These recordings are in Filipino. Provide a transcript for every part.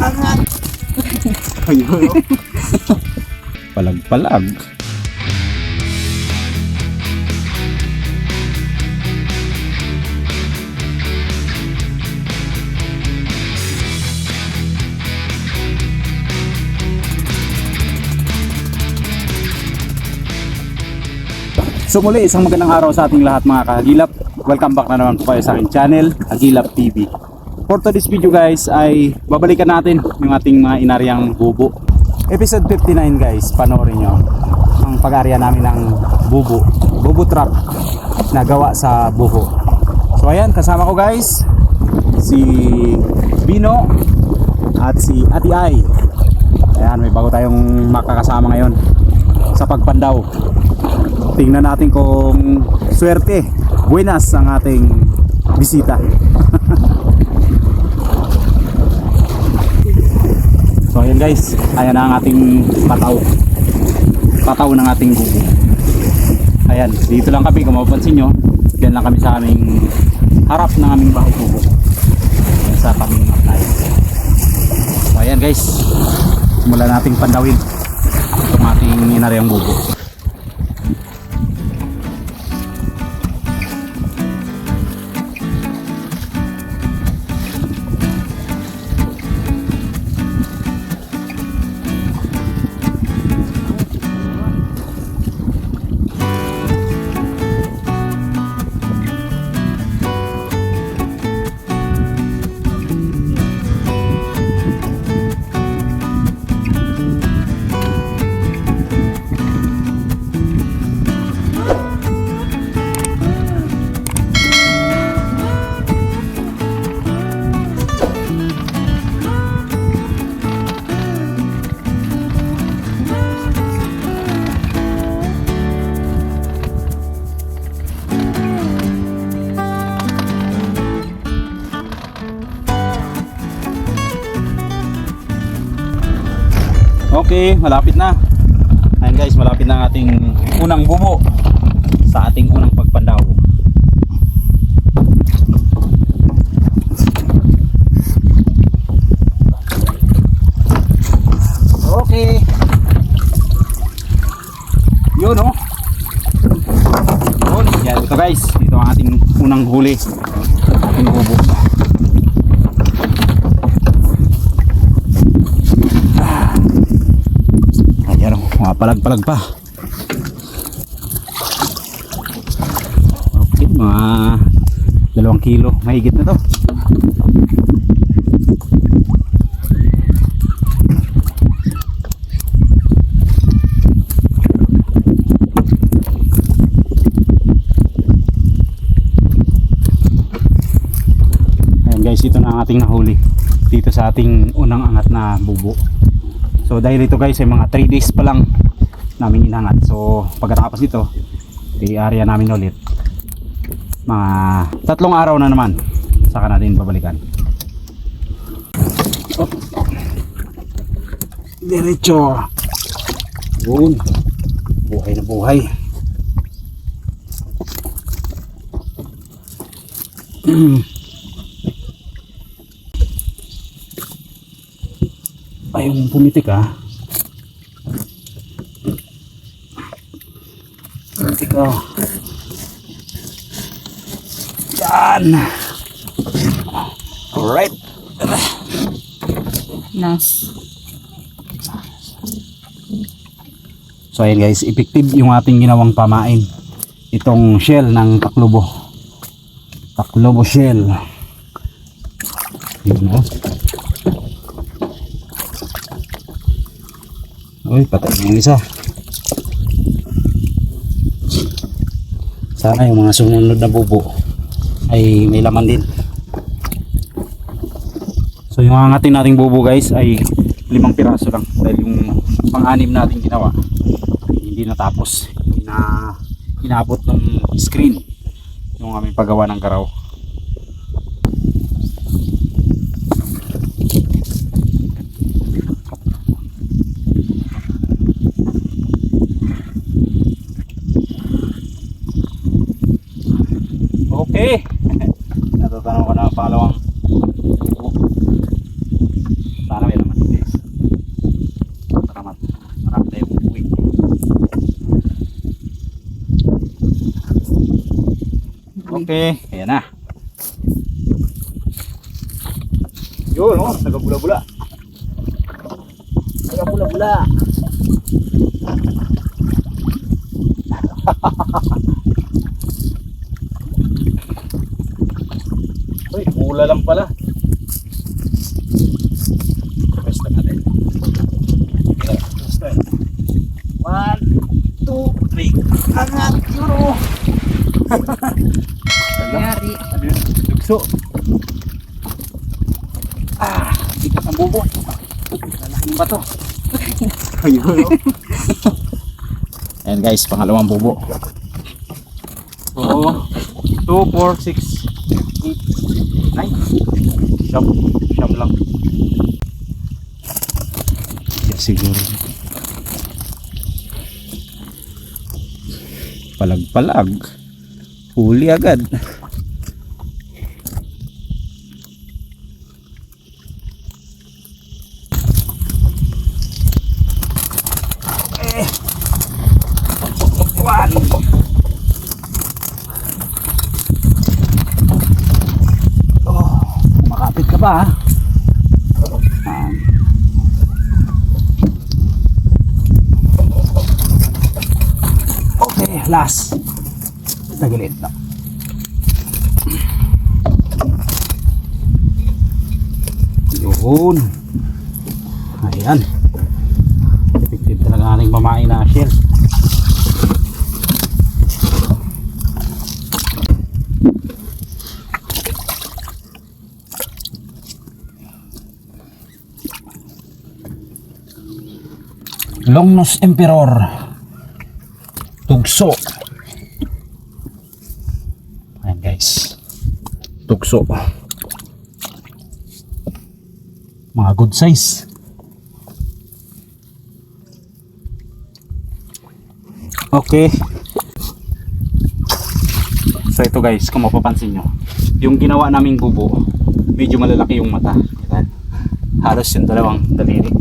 Angat! Ayun. Palag-palag. So muli, isang magandang araw sa ating lahat mga kahagilap. Welcome back na naman po kayo sa aking channel, Hagilap TV. For today's video guys ay babalikan natin yung ating mga inaryang bubo. Episode 59 guys, panoorin nyo ang pag-arya namin ng bubo. Bubo trap na gawa sa buho. So ayan, kasama ko guys, si Bino at si Ati Ai. Ayan, may bago tayong makakasama ngayon sa pagpandaw. Tingnan natin kung swerte, buenas ang ating bisita. so ayan guys, ayan na ang ating pataw. Pataw ng ating bubo. Ayan, dito lang kami kung mapapansin nyo. Diyan lang kami sa aming harap ng aming bahay bubo. Sa kaming apply. So ayan guys, simulan nating pandawin itong ating inaryang bubo. Okay, malapit na. Ayan guys, malapit na ang ating unang bubo sa ating unang pagpandaw. Okay. Yun oh. Yun, yan ito guys. Ito ang ating unang huli. Ating bubo. Ayan o, mga palag-palag pa. Okay, mga dalawang kilo. Mahigit na to. Guys, ito na ang ating nahuli dito sa ating unang angat na bubo. So dahil ito guys ay mga 3 days pa lang namin inangat. So pagkatapos ito, i-area namin ulit. Mga tatlong araw na naman saka natin babalikan. Oh. Diretso. Yun. Buhay na buhay. Mong pumitik ah. Ah. Yan. Alright. Nas. So ayan guys, effective yung ating ginawang pamain. Itong shell ng taklobo. Taklobo shell. Yun oh. Uy, patay yung isa. Sana yung mga sumunod na bubo ay may laman din. So yung angatin nating bubo guys ay limang piraso lang dahil yung pang-anim nating ginawa hindi natapos. Hindi na inabot ng screen yung aming paggawa ng garaw. Okay. Natatanong ko na ang pangalawang buko. Sana may laman guys. Para mat marap tayo bukuwi. Okay. Uy, mula lang pala. Basta natin. Basta. One, two, three. Angat, yun oh. Nangyari. Ano? Lugso. Ah, bigat ang bubo. Lalaking ba to? Ayun. Ayan guys, pangalawang bubo. So, 2, 4, 6, 8, 9. Siyam. Siyam lang. Yan siguro. Palag-palag. Huli agad. One. Oh, makapit ka pa ha. Yan. Okay, last. Tagilid na. Yun. Ayan. Effective talaga ating mamain na shell. Longnos Emperor Tugso. Ayan guys. Tugso. Mga good size. Okay. So ito guys kung mapapansin nyo Yung ginawa naming bubo Medyo malalaki yung mata. Ayan. Halos yung dalawang daliri.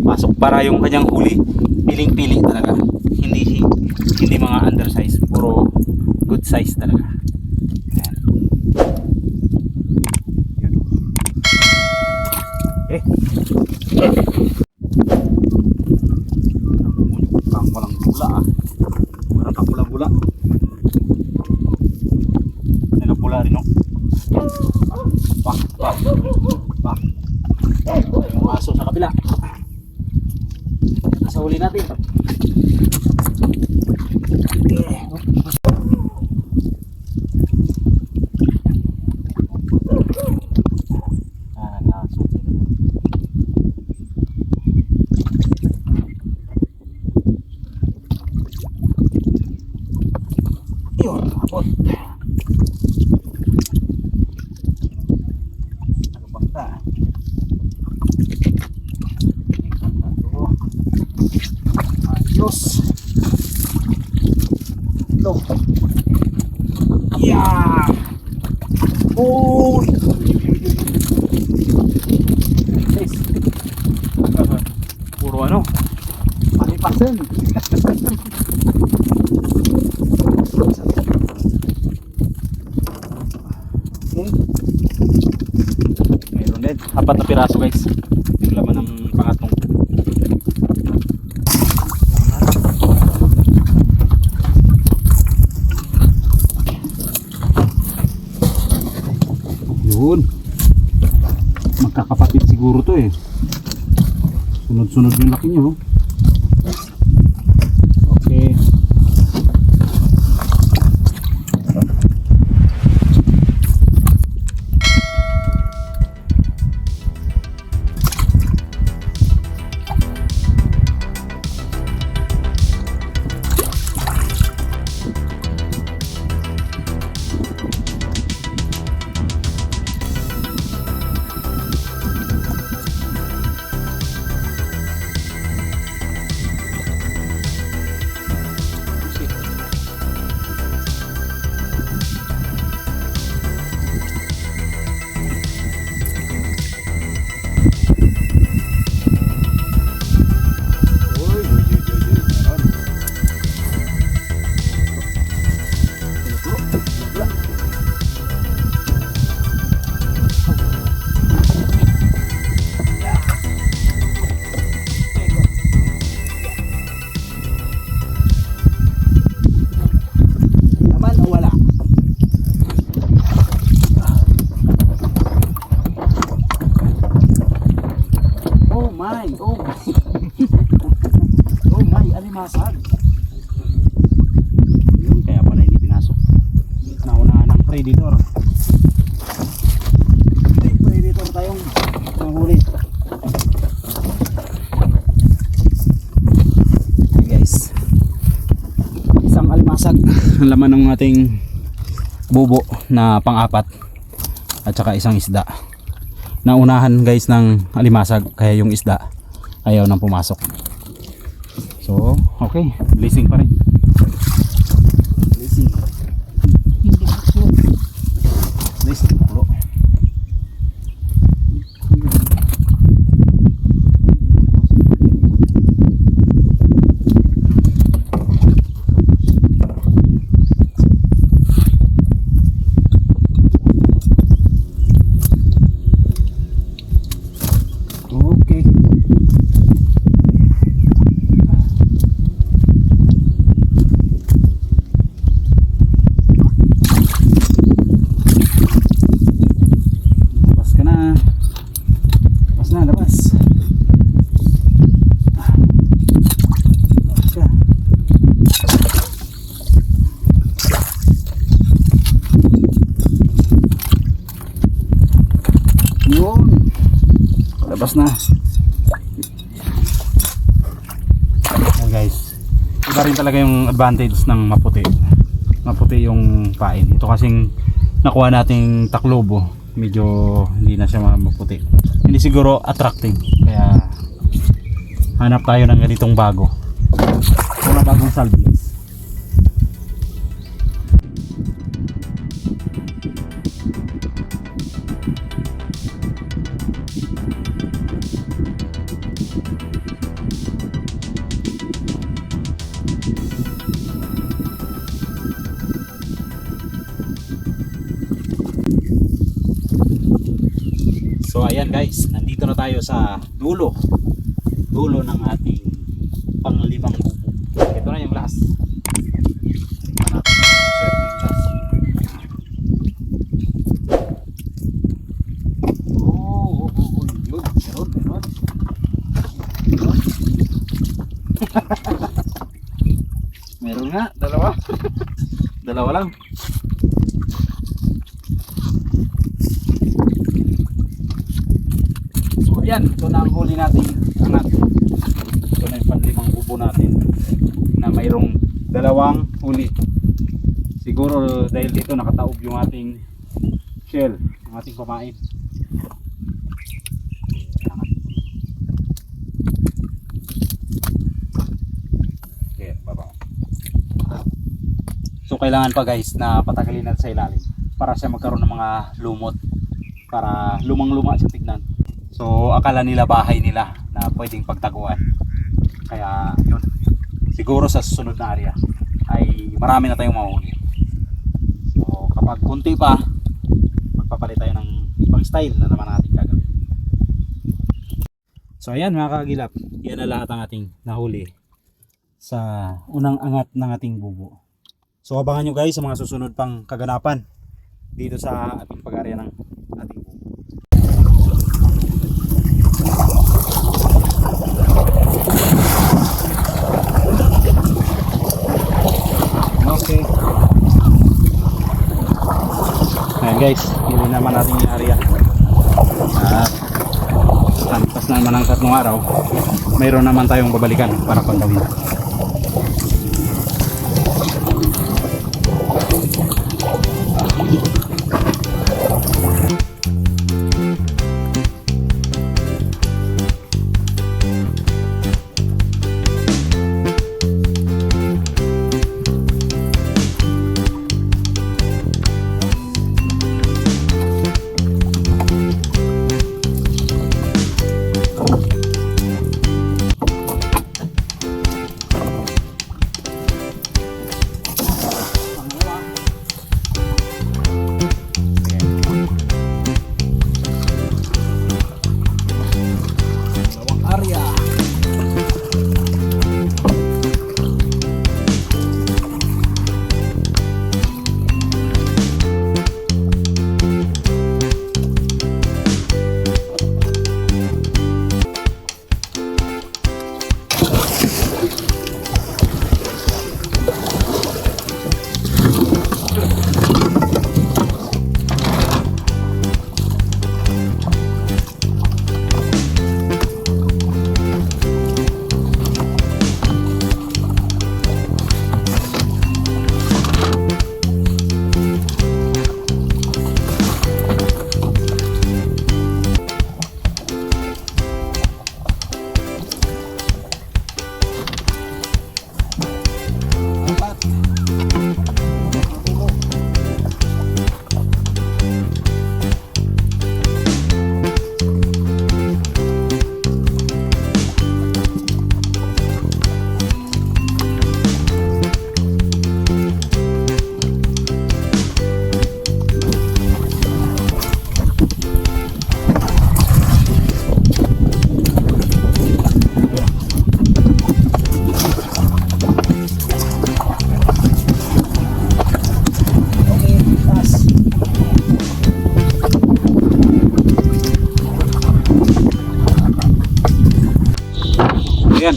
Pasok para yung kanyang huli piling-pili talaga hindi mga undersize puro good size talaga Ayan. Yun. eh Mukhang walang bula ah walang kapula-bula nagapula rin oh pak pak pak yung aso sa kabila sa huli natin. Ah, naso. Yun, abot. Nagabangka. Ayos. Lo. Yeah. Uy. Guys. Puro ano? Palipasin. Okay. Mayroon din. Apat na piraso guys. Yung laman ng pangatong. Yun. Magkakapatid siguro to eh. Sunod-sunod yung laki nyo. Okay. Alimasag. Yun, kaya pala hindi pinasok. Naunahan ng predator. May predator tayong nahuli. Okay guys. Isang alimasag. Ang laman ng ating bubo na pang-apat. At saka isang isda naunahan guys ng alimasag kaya yung isda ayaw nang pumasok so okay. Blessing pa rin blessing hindi pulo blessing pulo Okay. Labas ka na. Labas na, labas. Labas ka. Yun. Labas na. Ayan guys. Iba rin talaga yung advantage ng maputi. Maputi yung pain. Ito kasing nakuha nating taklobo. Medyo hindi na siya maputi. Hindi siguro attractive. Kaya hanap tayo ng ganitong bago. Mga bagong salvage. So ayan guys, nandito na tayo sa dulo. Dulo ng ating panglimang bubo. Ito na yung last. Oh, oh, oh, yun. Meron, meron. Meron. meron nga, dalawa. dalawa lang. So ayan, ito na ang huli natin angat. Ito na yung panlimang bubo natin na mayroong dalawang huli. Siguro dahil dito nakataob yung ating shell, yung ating. Angat. Okay. So kailangan pa guys na patagalin natin sa ilalim para siya magkaroon ng mga lumot para lumang-luma siya tignan. So akala nila bahay nila na pwedeng pagtaguan. Kaya yun. Siguro sa susunod na area ay marami na tayong mahuli. So kapag kunti pa, magpapalit tayo ng ibang style na naman natin gagawin. So ayan mga kagilap, yan na lahat ang ating nahuli sa unang angat ng ating bubo. So abangan nyo guys sa mga susunod pang kaganapan dito sa ating pag-area ng ating bubo. Okay. Ayan guys, hindi naman natin yung area. At kantas naman ang tatlong araw, mayroon naman tayong babalikan para pagawin. Italia.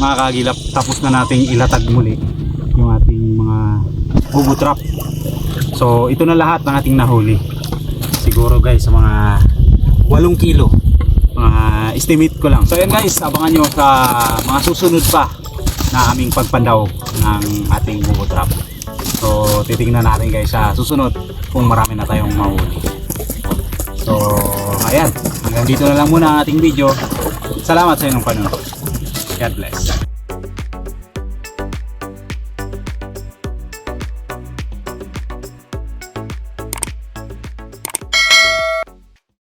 Mga kagilap, tapos na nating ilatag muli yung ating mga bubo trap. So ito na lahat ng ating nahuli. Siguro guys sa mga 8 kilo. Mga estimate ko lang. So yan guys, abangan nyo sa mga susunod pa na aming pagpandaw ng ating bubo trap. So titingnan natin guys sa susunod kung marami na tayong mahuli. So ayan, hanggang dito na lang muna ang ating video. Salamat sa inyong panonood. God bless.